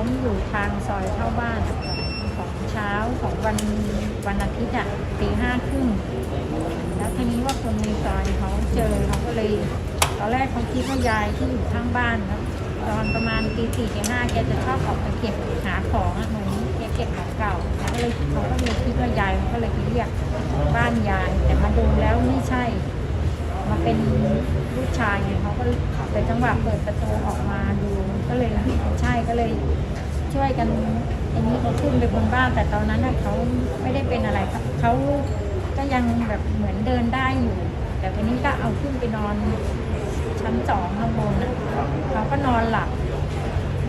ล้มอยู่ทางซอยเข้าบ้านของเช้าของวันวันอาทิตย์อะตีห้าครึ่งแล้วทีนี้ว่าคนในซอยเขาเจอเขาก็เลยตอนแรกเขาคิดว่ายายที่อยู่ข้างบ้านครับตอนประมาณตีสี่ตีห้าแกจะชอบออกไปเก็บหาของอะเหมือนแกเก็บของเก่าเขาก็เลยเขาก็เลยคิดว่ายายเขาก็เลยไปเรียกบ้านยายแต่มาดูแล้วไม่ใช่ มาเป็นลูกชายไงเขาก็แต่จังหวะเปิดประตูออกมาดู ก็เลยใช่ก็เลยช่วยกันอันนี้เขาขึ้นไปบนบ้านแต่ตอนนั้นเขาไม่ได้เป็นอะไรครับเขาก็ยังแบบเหมือนเดินได้อยู่ แต่ทีนี้ก็เอาขึ้นไปนอนชั้นสองข้างบนนะเขาก็นอนหลับ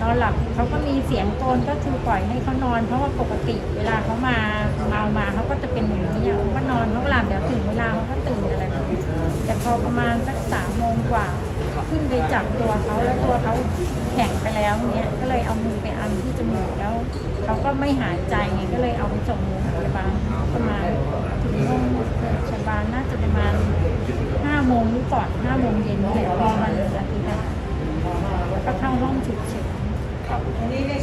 นอนหลับเขาก็มีเสียงโกนก็คือปล่อยให้เขานอน เพราะว่าปกติเวลาเขามาเมามาเขาก็จะเป็นอย่างนี้อะเขาก็นอนเขาหลับเดี๋ยวถึงเวลาเขาก็ตื่นอะไรแบบนี้แต่พอประมาณสักสามโมงกว่า ขึ้นไปจับตัวเขาแล้วตัวเขา ข็งไปแล้วเนี่ยก็เลยเอามือไปอันที่จมูกแล้วเขาก็ไม่หายใจไงก็เลยเอาไปส่งโรงพยาบาลประมาณถึงโรงพยาบาลน่าจะประมาณห้าโมงหรือก่อนห้าโมงเย็นนี่แหละพอมันอาทิตย์อะแล้วก็เข้าห้องฉุกเฉินครับ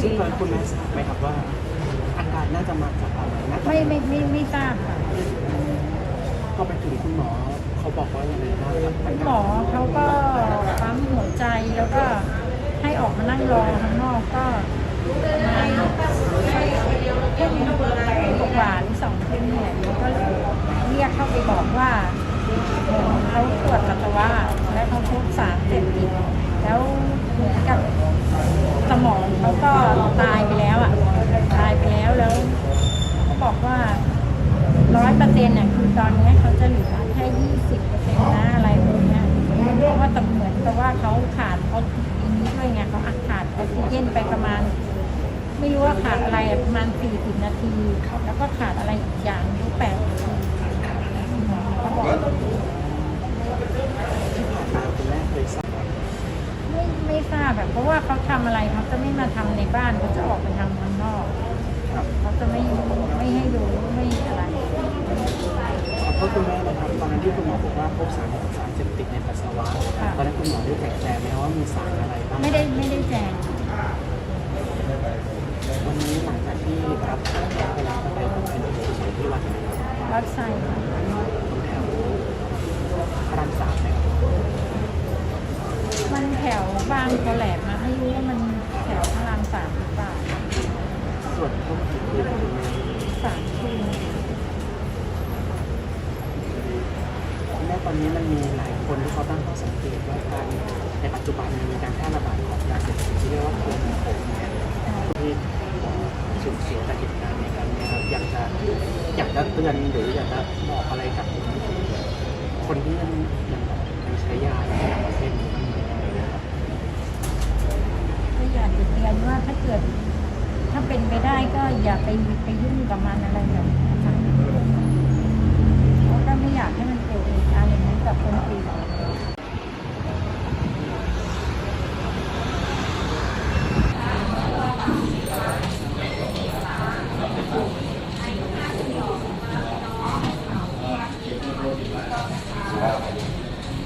ซึ่งตอนคุณแม่ทราบไหมครับว่าอาการน่าจะมาจากอะไรนะไม่ไม่ไม่ไม่ทราบค่ะพอไปถึงคุณหมอเขาบอกว่ายังไงบ้างครับคุณหมอเขาก็ปั๊มหัวใจแล้วก็ ออกมานั่งรอข้างนอกก็ประมาณทุ่มกว่าหรือสองทุ่มเนี่ยเขาก็เรียกเข้าไปบอกว่าเขาตรวจปัสสาวะและเขาพบสารเสพติดแล้วเหมือนกับสมองเขาก็ตายไปแล้วอะตายไปแล้วแล้วเขาบอกว่าร้อยเปอร์เซ็นต์น่ะคือตอนนี้เขาจะเหลือแค่ยี่สิบเปอร์เซ็นต์นะอะไรพวกนี้เพราะว่าเหมือนกับว่าเขาขาดออก ออกซิเจนไปประมาณ ไม่รู้ว่าขาดอะไรประมาณสี่สิบนาที แล้วก็ขาดอะไรอีกอย่างรู้แปดนาทีเขาบอกที่ผ่านมาคุณแม่เคยทราบไม่ไม่ทราบแบบเพราะว่าเขาทำอะไรเขาจะไม่มาทำในบ้านเขาจะออกไปทำข้างนอกเขาจะไม่ไม่ให้ดูไม่อะไรขอโทษคุณแม่นะครับตอนนั้นที่คุณหมอบอกว่าพบสารสารเสพติดในปัสสาวะ อนนั้นคุณหมอได้แจกแจงไหมครับว่ามีสารอะไรบ้างไม่ได้ไม่ได้แจ้งวันนี้หลังจากที่รับสารแล้วเวลาก็ไปผมเป็นผู้เสียที่วัดนะครับวัดไซน์ตรงแถวพระรามสามนะครับมันแถวบางกะแหลมนะไม่รู้ว่ามัน อนนี้มันมีหลายคนที่เขาตั้งข้อสังเกตว่าการในปัจจุบันมีการแพร่ระบาดของยาเสพติดที่เรียกว่าโควิดโควิดเนี่ยที่สูญเสียจากเหตุการณ์ในครั้งนี้ครับอยากจะอยากจะเตือนหรืออยากจะบอกอะไรกับ คนที่ยังยังยังใช้ยาในประเทศนี้ก็อยากจะเตือนว่าถ้าเกิด ถ้าเป็นไปได้ก็อย่าไปไปยุ่งกับมันอะไรแบบนั้น